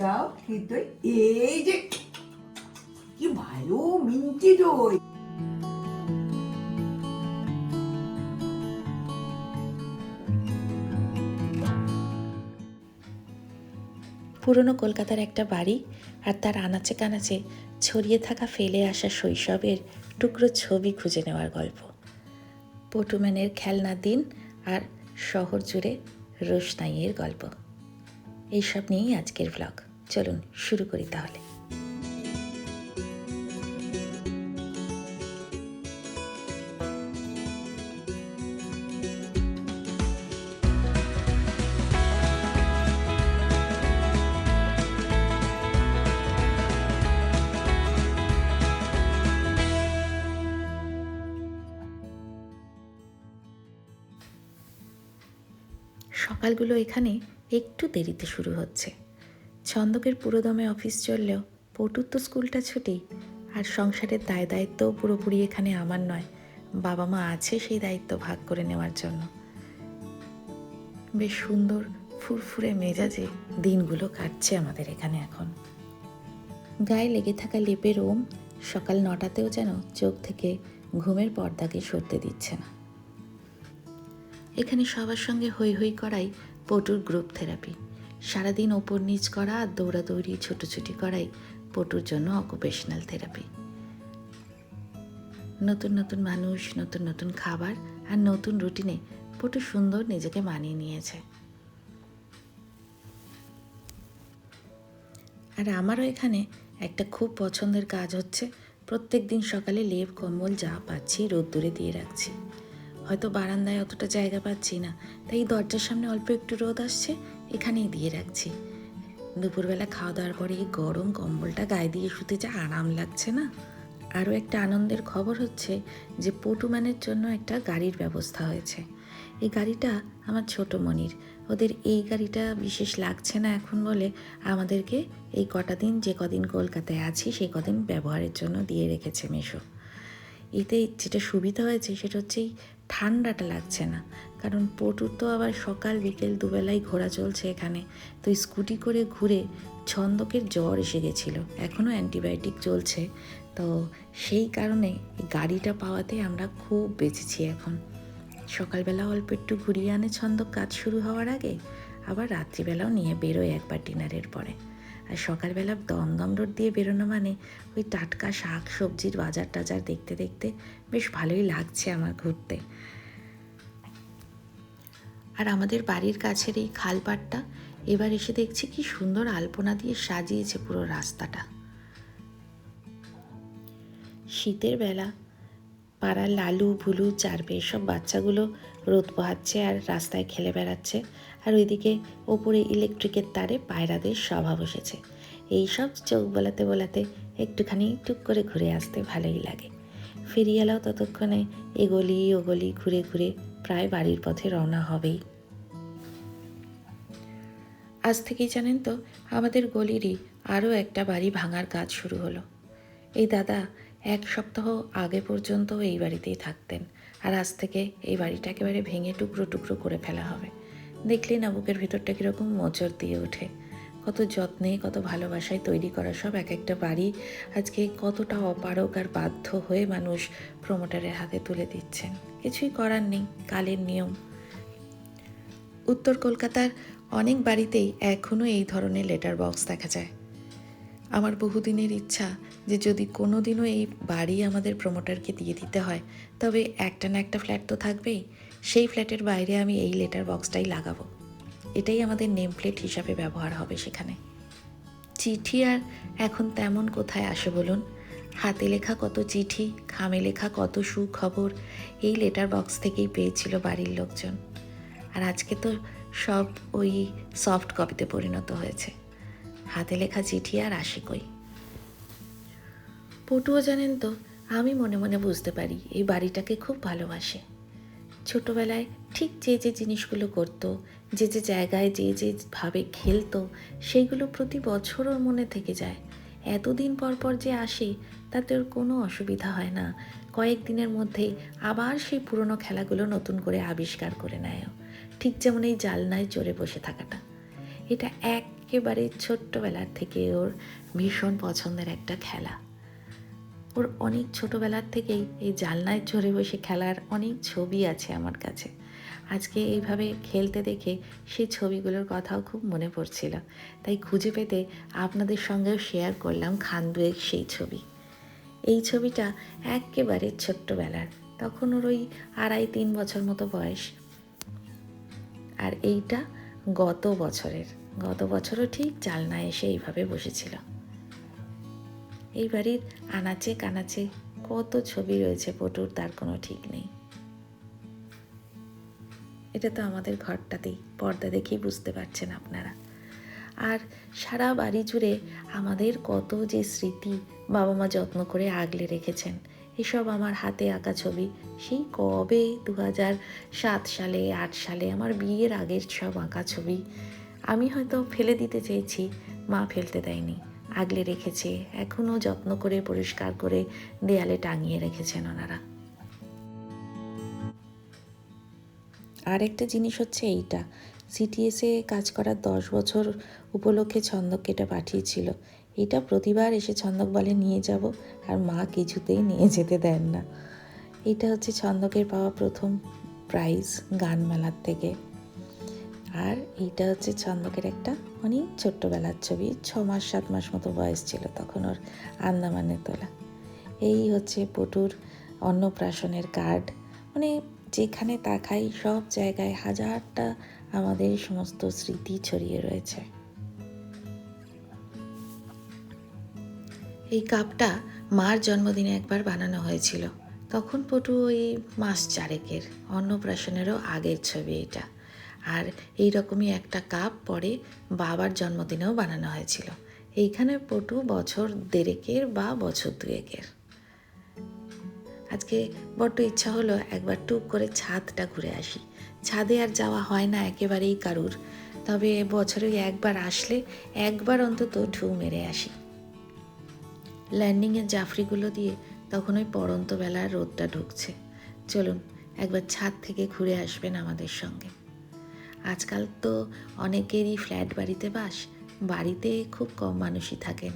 দাও কি এই যে কি ভালো মিষ্টি দই। পুরনো কলকাতার একটা বাড়ি আর তার আনাচে কানাচে ছড়িয়ে থাকা ফেলে আসা শৈশবের টুকরো ছবি খুঁজে নেওয়ার গল্প। পটুম্যানের খেলনা দিন আর শহর জুড়ে রোশনাইয়ের গল্প। এইসব নিয়েই আজকের ব্লগ চলুন শুরু করি তাহলে। সকালগুলো এখানে একটু দেরিতে শুরু হচ্ছে। ছন্দকের পুরোদমে অফিস চললেও পটুর তো স্কুলটা ছুটি। আর সংসারের দায় দায়িত্বও পুরোপুরি এখানে আমার নয়, বাবা মা আছে সেই দায়িত্ব ভাগ করে নেওয়ার জন্য। বেশ সুন্দর, ফুরফুরে মেজাজে দিনগুলো কাটছে আমাদের এখানে এখন। গায়ে লেগে থাকা লেপের ওম সকাল নটাতেও যেন চোখ থেকে ঘুমের পর্দাকে সরতে দিচ্ছে না। এখানে সবার সঙ্গে হই হই করাই পটুর গ্রুপ থেরাপি। সারাদিন ওপর নিচ করা আর দৌড়াদৌড়ি, ছুটোছুটি করাই পটুর জন্য অকুপেশনাল থেরাপি নতুন নতুন মানুষ, নতুন নতুন খাবার আর নতুন রুটিনে পটু সুন্দর নিজেকে মানিয়ে নিয়েছে। আর আমারও এখানে একটা খুব পছন্দের কাজ হচ্ছে প্রত্যেক দিন সকালে লেপ, কম্বল যা পাচ্ছি রোদ্দুরে দিয়ে রাখছি। হয়তো বারান্দায় অতটা জায়গা পাচ্ছি না, তাই দরজার সামনে অল্প একটু রোদ আসছে এখানেই দিয়ে রাখছি। দুপুরবেলা খাওয়া দাওয়ার পরে এই গরম কম্বলটা গায়ে দিয়ে শুতে যা আরাম লাগছে না। আরও একটা আনন্দের খবর হচ্ছে যে পটুম্যানের জন্য একটা গাড়ির ব্যবস্থা হয়েছে। এই গাড়িটা আমার ছোট মনির। ওদের এই গাড়িটা বিশেষ লাগছে না এখন বলে আমাদেরকে এই কটা দিন যে কদিন কলকাতায় আছি সেই কদিন ব্যবহারের জন্য দিয়ে রেখেছে মেশো। এতে যেটা সুবিধা হয়েছে সেটা হচ্ছে এই ঠান্ডাটা লাগছে না। কারণ পটুর তো আবার সকাল, বিকেল দুবেলাই ঘোরা চলছে এখানে। তো স্কুটি করে ঘুরে ছন্দকের জ্বর এসে গেছিল। এখনও অ্যান্টিবায়োটিক চলছে। তো সেই কারণে গাড়িটা পাওয়াতে আমরা খুব বেঁচেছি এখন। সকালবেলা অল্প একটু ঘুরিয়ে আনে ছন্দক, কাজ শুরু হওয়ার আগে, আবার রাত্রিবেলাও নিয়ে বেরোয় একবার ডিনারের পরে। আর সকালবেলা দমদম রোড দিয়ে বেরোনো মানে ওই টাটকা শাক সবজির বাজার টাজার দেখতে দেখতে বেশ ভালোই লাগছে আমার ঘুরতে। আর আমাদের বাড়ির কাছের এই খালপাটটা, এবার এসে দেখছি কি সুন্দর আলপনা দিয়ে সাজিয়েছে পুরো রাস্তাটা। শীতের বেলা পাড়ার লালু, ভুলু চারবে সব বাচ্চাগুলো রোদ পোহাচ্ছে আর রাস্তায় খেলে বেড়াচ্ছে। আর ওইদিকে ওপরে ইলেকট্রিকের তারে পায়রাদের সভা বসেছে এই সব চোখ বোলাতে বোলাতে একটুখানি টুক করে ঘুরে আসতে ভালোই লাগে। ফেরিয়ালাও ততক্ষণে এগলি ওগলি ঘুরে ঘুরে প্রায় বাড়ির পথে রওনা হবেই। আজ থেকেই জানেন তো, আমাদের গলিরই আরও একটা বাড়ি ভাঙার কাজ শুরু হলো। এই দাদা এক সপ্তাহ আগে পর্যন্ত এই বাড়িতেই থাকতেন আর আজ থেকে এই বাড়িটা একেবারে ভেঙে টুকরো টুকরো করে ফেলা হবে। দেখলেই না বুকের ভিতরটা কীরকম মোচড় দিয়ে ওঠে। কত যত্নে, কত ভালোবাসায় তৈরি করা সব এক একটা বাড়ি আজকে কতটা অপারক আর বাধ্য হয়ে মানুষ প্রমোটারের হাতে তুলে দিচ্ছেন। কিছুই করার নেই, কালের নিয়ম। উত্তর কলকাতার অনেক বাড়িতেই এখনও এই ধরনের লেটার বক্স দেখা যায়। আমার বহুদিনের ইচ্ছা যে যদি কোনো দিনও এই বাড়ি আমাদের প্রমোটারকে দিয়ে দিতে হয়, তবে একটা না একটা ফ্ল্যাট তো থাকবেই। সেই ফ্ল্যাটের বাইরে আমি এই লেটার বক্সটাই লাগাবো। এটাই আমাদের নেম প্লেট হিসাবে ব্যবহার হবে সেখানে। চিঠি আর এখন তেমন কোথায় আসে বলুন? হাতে লেখা কত চিঠি, খামে লেখা কত সুখবর, এই লেটার বক্স থেকেই পেয়েছিল বাড়ির লোকজন। আর আজকে তো সব ওই সফট কপিতে পরিণত হয়েছে। হাতে লেখা চিঠি আর আসে কই পটুও জানেন তো, আমি মনে মনে বুঝতে পারি এই বাড়িটাকে খুব ভালোবাসে। ছোটবেলায় ঠিক যে যে জিনিসগুলো করতো, যে যে জায়গায় যে যে ভাবে খেলতো, সেইগুলো প্রতি বছর ওর মনে থেকে যায়। এতদিন পর পর যে আসে, তাতে ওর কোনো অসুবিধা হয় না। কয়েকদিনের মধ্যেই আবার সেই পুরনো খেলাগুলো নতুন করে আবিষ্কার করে নেয়। ঠিক যেমন এই জালনায় চড়ে বসে থাকাটা। এটা একেবারে ছোট্টবেলার থেকে ওর ভীষণ পছন্দের একটা খেলা। ওর অনেক ছোটবেলার থেকেই এই জালনায় চড়ে বসে খেলার অনেক ছবি আছে আমার কাছে। আজকে এইভাবে খেলতে দেখে সেই ছবিগুলোর কথাও খুব মনে পড়ছিল। তাই খুঁজে পেতে আপনাদের সঙ্গেও শেয়ার করলাম খান দুয়েক সেই ছবি। এই ছবিটা একেবারে ছোট্টবেলার। তখন ওর ওই আড়াই তিন বছর মতো বয়স। আর এইটা গত বছরের। গত বছরও ঠিক জালনায় এসে এইভাবে বসেছিল। এই বাড়ির আনাচে কানাচে কত ছবি রয়েছে পটুর, তার কোনো ঠিক নেই। এটা তো আমাদের ঘরটাতেই, পর্দা দেখেই বুঝতে পারছেন আপনারা। আর সারা বাড়ি জুড়ে আমাদের কত যে স্মৃতি বাবা মা যত্ন করে আগলে রেখেছেন। এসব আমার হাতে আঁকা ছবি। সেই কবে দু সাত সালে, আট সালে আমার বিয়ের আগের সব আঁকা ছবি। আমি হয়তো ফেলে দিতে চেয়েছি, মা ফেলতে দেয়নি। আগলে রেখেছে এখনও যত্ন করে, পরিষ্কার করে দেয়ালে টাঙিয়ে রেখেছেন ওনারা। আর একটা জিনিস হচ্ছে এইটা। সিটিএসে কাজ করার দশ বছর উপলক্ষে ছন্দক এটা পাঠিয়েছিল। এটা প্রতিবার এসে ছন্দক বলে নিয়ে যাব আর মা কিছুতেই নিয়ে যেতে দেন না। এটা হচ্ছে ছন্দকের পাওয়া প্রথম প্রাইজ গান মেলার থেকে। আর এইটা হচ্ছে ছন্দকের একটা অনেক ছোট্টবেলার ছবি ছ মাস সাত মাস মতো বয়স ছিল তখন ওর আন্দামানে তোলা। এই হচ্ছে পটুর অন্নপ্রাশনের কার্ড মানে যেখানে তাকাই সব জায়গায় হাজারটা আমাদের সমস্ত স্মৃতি ছড়িয়ে রয়েছে। এই কাপটা মার জন্মদিনে একবার বানানো হয়েছিল। তখন পটু ওই মাস চারেকের, অন্নপ্রাশনেরও আগের ছবি এটা। আর এই রকমই একটা কাপ পরে বাবার জন্মদিনেও বানানো হয়েছিল। এইখানে পটু বছর দেড়েকের বা বছর দুয়েকের। আজকে বড্ড ইচ্ছা হলো একবার টুক করে ছাদটা ঘুরে আসি। ছাদে আর যাওয়া হয় না একেবারেই কারুর। তবে বছরে একবার আসলে একবার অন্তত ঢু মেরে আসি। ল্যান্ডিংয়ের জাফরিগুলো দিয়ে তখন ওই পড়ন্ত বেলার রোদটা ঢুকছে। চলুন, একবার ছাদ থেকে ঘুরে আসবেন আমাদের সঙ্গে। আজকাল তো অনেকেরই ফ্ল্যাট বাড়িতে বাস, বাড়িতে খুব কম মানুষই থাকেন।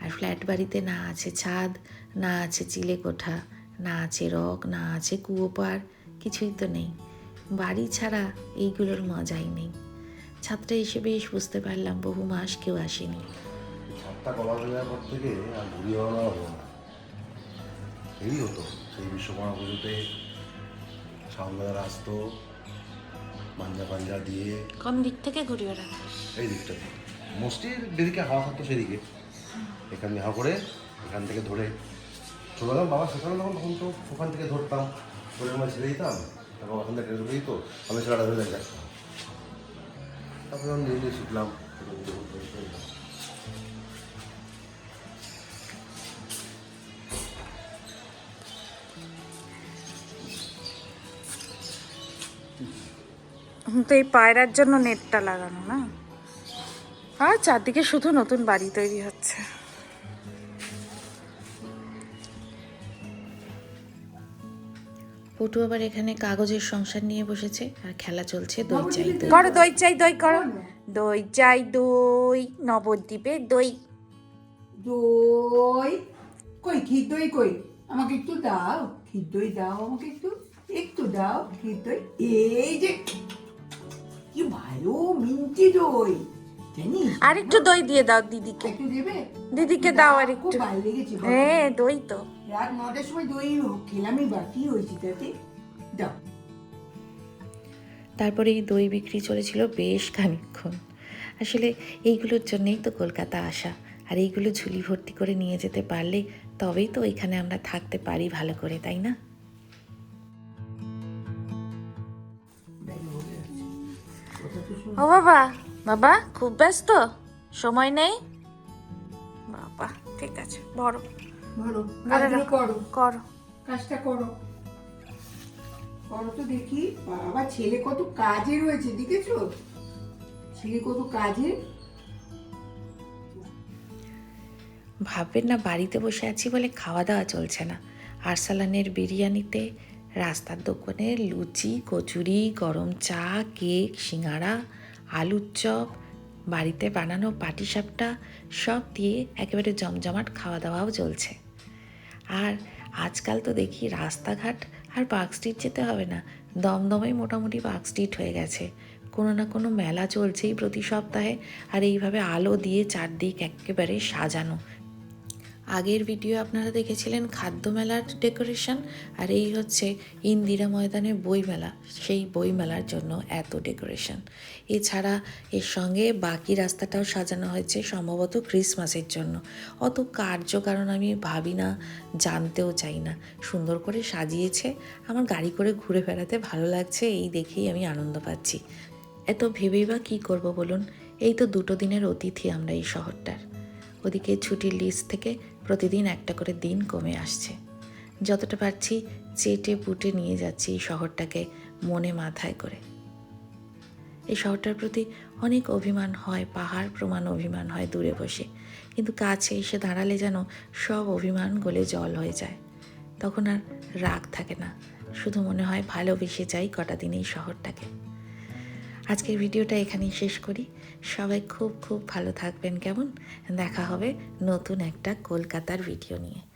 আর ফ্ল্যাট বাড়িতে না আছে ছাদ, না আছে চিলে কোঠা, না আছে রক, না আছে কুয়োপার কিছুই তো নেই। বাড়ি ছাড়া এইগুলোর মজাই নেই। ছাত্রা এসে বেশ বুঝতে পারলাম বহু মাস কেউ আসেনি। কভার হয়ে যাওয়ার পর থেকে আর ঘুরি বেড়ানো হলো না। এই হতো। সেই বিশ্বকর্মা পুজোতে সামনেদার আসতো পাঞ্জা পাঞ্জা দিয়ে। কোন দিক থেকে ঘুরে বেড়াতে এই দিকটাতে মোস্টলি যেদিকে হাওয়া থাকতো সেদিকে। এখান দিয়ে হাওয়া করে এখান থেকে ধরে গেলাম বাবা শেখানো যখন তখন তো ওখান থেকে ধরতাম ধরে আমার ছেড়ে দিতাম তারপর ওখান থেকে ধরে দিত আমি ছেলেটা ধরে দেখতাম তারপরে আমি নিজে শিখলাম তো এই পায়রার জন্য নেটটা লাগানো না? আর চারদিকে শুধু নতুন বাড়ি তৈরি হচ্ছে। পটু আবার এখানে কাগজের সংসার নিয়ে বসেছে আর খেলা চলছে দই চাই দই করো দই চাই দই করো। দই চাই দই নবদ্বীপে দই। দই? কই ক্ষীর দই কই? আমাকে একটু দাও ক্ষীর দই দাও আমাকে একটু একটু দাও ক্ষীর দই। এই যে মিষ্টি দই আর একটু দই দিয়ে দাও দিদিকে। দিদিকে দাও আর একটু। হ্যাঁ দই তো। রাত নটার সময় দই খেলামই বাকি হয়েছে তাতে। দাও। তারপরে এই দই বিক্রি চলেছিল বেশ খানিকক্ষণ। আসলে এইগুলোর জন্যেই তো কলকাতা আসা। আর এইগুলো ঝুলি ভর্তি করে নিয়ে যেতে পারলে তবেই তো ওইখানে আমরা থাকতে পারি ভালো করে তাই না? ও বাবা বাবা খুব ব্যস্ত? সময় নেই? বাবা ঠিক আছে কাজগুলো রাখো। করো। করো। কাজটা করো। করো তো দেখি বাবা ছেলে কত কাজে রয়েছে দেখেছ? ছেলে কত কাজে? ভাববেন না বাড়িতে বসে আছি বলে খাওয়া দাওয়া চলছে না। আরসালানের বিরিয়ানিতে রাস্তার দোকানে লুচি কচুরি গরম চা কেক সিঙ্গাড়া আলুর চপ, বাড়িতে বানানো পাটিসাপটা সব দিয়ে একেবারে জমজমাট খাওয়া দাওয়াও চলছে। আর আজকাল তো দেখি রাস্তাঘাট আর পার্ক স্ট্রিট যেতে হবে না, দমদমেই মোটামুটি পার্ক স্ট্রিট হয়ে গেছে। কোনো না কোনো মেলা চলছেই প্রতি সপ্তাহে, আর এইভাবে আলো দিয়ে চারদিক একেবারে সাজানো আগের ভিডিও আপনারা দেখেছিলেন খাদ্য মেলার ডেকোরেশন আর এই হচ্ছে ইন্দিরা ময়দানে বইমেলা সেই বইমেলার জন্য এত ডেকোরেশন এছাড়া এর সঙ্গে বাকি রাস্তাটাও সাজানো হয়েছে সম্ভবত ক্রিসমাসের জন্য। অত কার্য কারণ আমি ভাবি না, জানতেও চাই না। সুন্দর করে সাজিয়েছে, আমার গাড়ি করে ঘুরে বেড়াতে ভালো লাগছে, এই দেখেই আমি আনন্দ পাচ্ছি। এত ভেবেই বা কী করব বলুন? এই তো দুটো দিনের অতিথি আমরা এই শহরটার। ওদিকে ছুটির লিস্ট থেকে প্রতিদিন একটা করে দিন কমে আসছে। যতটা পারছি চেটে পুটে নিয়ে যাচ্ছি এই শহরটাকে মনে মাথায় করে। এই শহরটার প্রতি অনেক অভিমান হয়, পাহাড় প্রমাণ অভিমান হয় দূরে বসে। কিন্তু কাছে এসে দাঁড়ালে যেন সব অভিমান গলে জল হয়ে যায়। তখন আর রাগ থাকে না। শুধু মনে হয় ভালোবেসে যাই কটা দিন এই শহরটাকে। আজকের ভিডিওটা এখানেই শেষ করি। সবাই খুব খুব ভালো থাকবেন কেমন? দেখা হবে নতুন একটা কলকাতার ভিডিও নিয়ে।